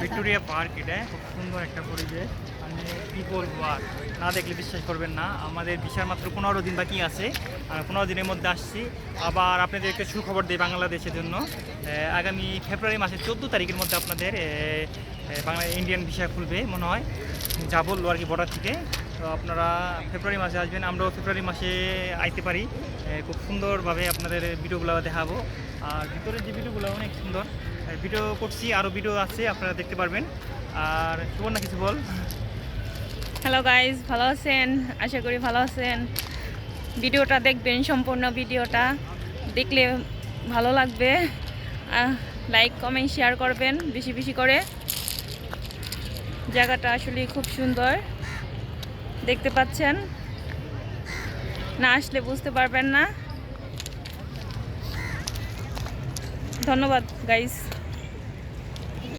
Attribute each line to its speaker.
Speaker 1: Victoria park এটা, খুব সুন্দর একটা পরিবেশ। মানে কি বলব আর? না দেখলে বিশ্বাস করবেন না, আমাদের বিশাল মাত্র পনেরো দিন বাকি আছে। আর পনেরো দিনের মধ্যে আসছি। আবার আপনাদের একটা সুখবর দিই বাংলাদেশের জন্য। আগামী ফেব্রুয়ারি মাসের চোদ্দ তারিখের মধ্যে আপনাদের বাংলা ইন্ডিয়ান ভিসা খুলবে মনে হয়। যা বলল আর কি বর্ডার থেকে। তো আপনারা ফেব্রুয়ারি মাসে আসবেন, আমরাও ফেব্রুয়ারি মাসে আইতে পারি। খুব সুন্দরভাবে আপনাদের ভিডিওগুলো দেখাবো। আর ভিতরের যে ভিডিওগুলো অনেক সুন্দর। ভিডিও করছি, আরও ভিডিও আছে, আপনারা দেখতে পারবেন। আর সুবর্ণা, কিছু বল?
Speaker 2: হ্যালো গাইজ ভালো আছেন? আশা করি ভালো আছেন। ভিডিওটা দেখবেন, সম্পূর্ণ ভিডিওটা। দেখলে ভালো লাগবে। লাইক কমেন্ট শেয়ার করবেন, বেশি বেশি করে। জায়গাটা আসলে খুব সুন্দর। দেখতে পাচ্ছেন। না আসলে বুঝতে পারবেন না। ধন্যবাদ গাইজ